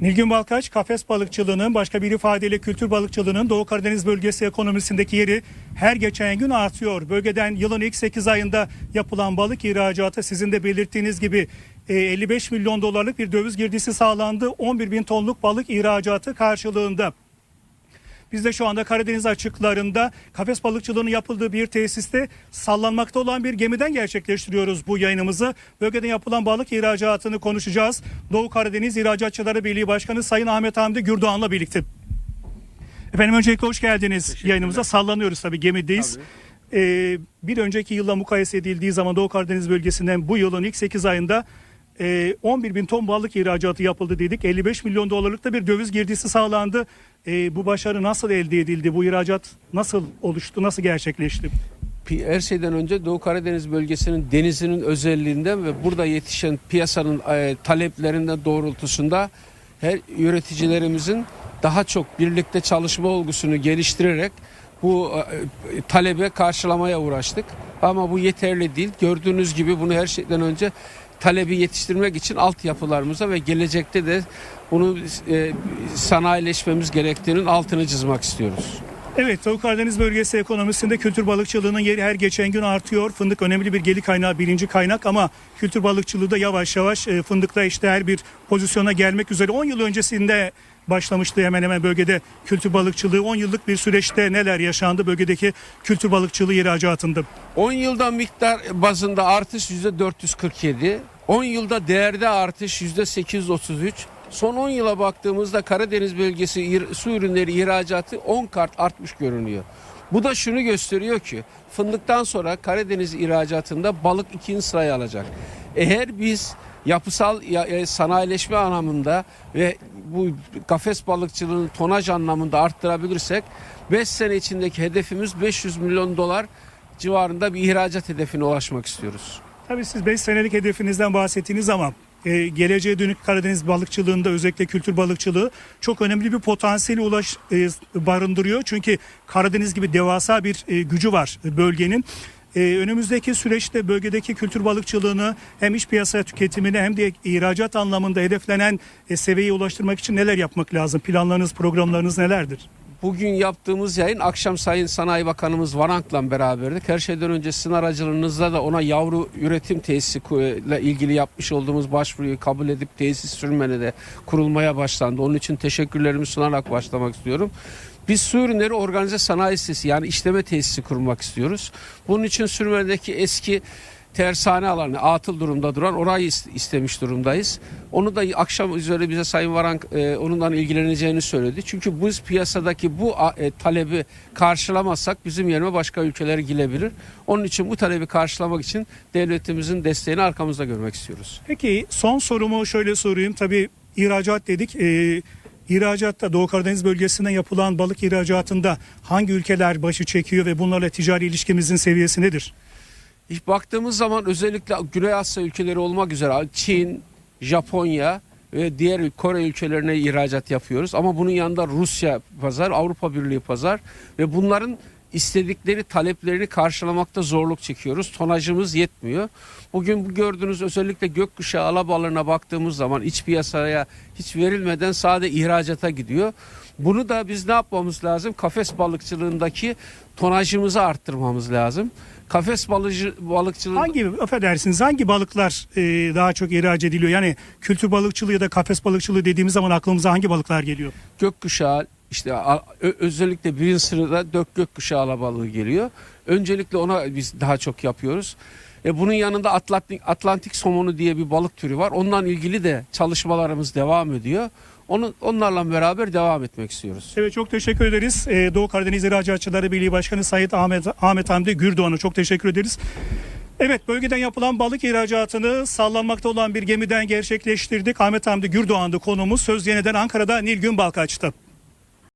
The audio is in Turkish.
Nilgün Balkaç, kafes balıkçılığının başka bir ifadeyle kültür balıkçılığının Doğu Karadeniz bölgesi ekonomisindeki yeri her geçen gün artıyor. Bölgeden yılın ilk 8 ayında yapılan balık ihracatı sizin de belirttiğiniz gibi e, 55 milyon dolarlık bir döviz girdisi sağlandı. 11 bin tonluk balık ihracatı karşılığında. Biz de şu anda Karadeniz açıklarında kafes balıkçılığının yapıldığı bir tesiste sallanmakta olan bir gemiden gerçekleştiriyoruz bu yayınımızı. Bölgede yapılan balık ihracatını konuşacağız. Doğu Karadeniz İhracatçıları Birliği Başkanı Sayın Ahmet Hamdi Gürdoğan'la birlikte. Efendim öncelikle hoş geldiniz yayınımıza. Sallanıyoruz tabii gemideyiz. Ee, bir önceki yılla mukayese edildiği zaman Doğu Karadeniz bölgesinden bu yılın ilk 8 ayında e, 11 bin ton balık ihracatı yapıldı dedik. 55 milyon dolarlık da bir döviz girdisi sağlandı. E, bu başarı nasıl elde edildi? Bu ihracat nasıl oluştu? Nasıl gerçekleşti? Her şeyden önce Doğu Karadeniz bölgesinin denizinin özelliğinden ve burada yetişen piyasanın e, taleplerinden doğrultusunda her üreticilerimizin daha çok birlikte çalışma olgusunu geliştirerek bu e, talebe karşılamaya uğraştık. Ama bu yeterli değil. Gördüğünüz gibi bunu her şeyden önce talebi yetiştirmek için altyapılarımıza ve gelecekte de bunu e, sanayileşmemiz gerektiğinin altını çizmek istiyoruz. Evet Doğu Karadeniz bölgesi ekonomisinde kültür balıkçılığının yeri her geçen gün artıyor. Fındık önemli bir gelir kaynağı birinci kaynak ama kültür balıkçılığı da yavaş yavaş e, fındıkta işte her bir pozisyona gelmek üzere. 10 yıl öncesinde başlamıştı hemen hemen bölgede kültür balıkçılığı. 10 yıllık bir süreçte neler yaşandı bölgedeki kültür balıkçılığı ihracatında? 10 yılda miktar bazında artış %447. 10 yılda değerde artış %833. Son 10 yıla baktığımızda Karadeniz bölgesi su ürünleri ihracatı 10 kat artmış görünüyor. Bu da şunu gösteriyor ki fındıktan sonra Karadeniz ihracatında balık ikinci sırayı alacak. Eğer biz yapısal ya- e, sanayileşme anlamında ve bu kafes balıkçılığının tonaj anlamında arttırabilirsek 5 sene içindeki hedefimiz 500 milyon dolar civarında bir ihracat hedefine ulaşmak istiyoruz. Tabii siz 5 senelik hedefinizden bahsettiğiniz ama e, geleceğe dönük Karadeniz balıkçılığında özellikle kültür balıkçılığı çok önemli bir potansiyeli ulaş e, barındırıyor. Çünkü Karadeniz gibi devasa bir e, gücü var bölgenin. E, önümüzdeki süreçte bölgedeki kültür balıkçılığını hem iç piyasa tüketimini hem de ihracat anlamında hedeflenen e, seviyeye ulaştırmak için neler yapmak lazım? Planlarınız, programlarınız nelerdir? Bugün yaptığımız yayın akşam Sayın Sanayi Bakanımız Varank'la beraberdik. Her şeyden önce sizin aracılığınızla da ona yavru üretim tesisi ile ilgili yapmış olduğumuz başvuruyu kabul edip tesis sürmene de kurulmaya başlandı. Onun için teşekkürlerimi sunarak başlamak istiyorum. Biz su ürünleri organize sanayi sitesi yani işleme tesisi kurmak istiyoruz. Bunun için Sürmene'deki eski tersane alanı atıl durumda duran orayı is- istemiş durumdayız. Onu da akşam üzere bize Sayın Varank e, onunla ilgileneceğini söyledi. Çünkü biz piyasadaki bu e, talebi karşılamazsak bizim yerine başka ülkeler girebilir. Onun için bu talebi karşılamak için devletimizin desteğini arkamızda görmek istiyoruz. Peki son sorumu şöyle sorayım. Tabii ihracat dedik. Ee, ihracatta Doğu Karadeniz bölgesinden yapılan balık ihracatında hangi ülkeler başı çekiyor ve bunlarla ticari ilişkimizin seviyesi nedir? Baktığımız zaman özellikle Güney Asya ülkeleri olmak üzere Çin, Japonya ve diğer Kore ülkelerine ihracat yapıyoruz. Ama bunun yanında Rusya pazar, Avrupa Birliği pazar ve bunların istedikleri taleplerini karşılamakta zorluk çekiyoruz. Tonajımız yetmiyor. Bugün bu gördüğünüz özellikle gökkuşağı alabalığına baktığımız zaman iç piyasaya hiç verilmeden sadece ihracata gidiyor. Bunu da biz ne yapmamız lazım? Kafes balıkçılığındaki tonajımızı arttırmamız lazım. Kafes balıcı, balıkçılığı Hangi affedersiniz hangi balıklar e, daha çok ihraç ediliyor? Yani kültür balıkçılığı ya da kafes balıkçılığı dediğimiz zaman aklımıza hangi balıklar geliyor? gökkuşağı işte özellikle birinci sırada dök gökkuşağı alabalığı geliyor. Öncelikle ona biz daha çok yapıyoruz. E bunun yanında Atlantik, Atlantik somonu diye bir balık türü var. Ondan ilgili de çalışmalarımız devam ediyor. Onu, onlarla beraber devam etmek istiyoruz. Evet çok teşekkür ederiz. Ee, Doğu Karadeniz İhracatçıları Birliği Başkanı Sayit Ahmet, Ahmet Hamdi Gürdoğan'a çok teşekkür ederiz. Evet bölgeden yapılan balık ihracatını sallanmakta olan bir gemiden gerçekleştirdik. Ahmet Hamdi Gürdoğan'dı konumuz. Söz yeniden Ankara'da Nilgün Balkaç'ta.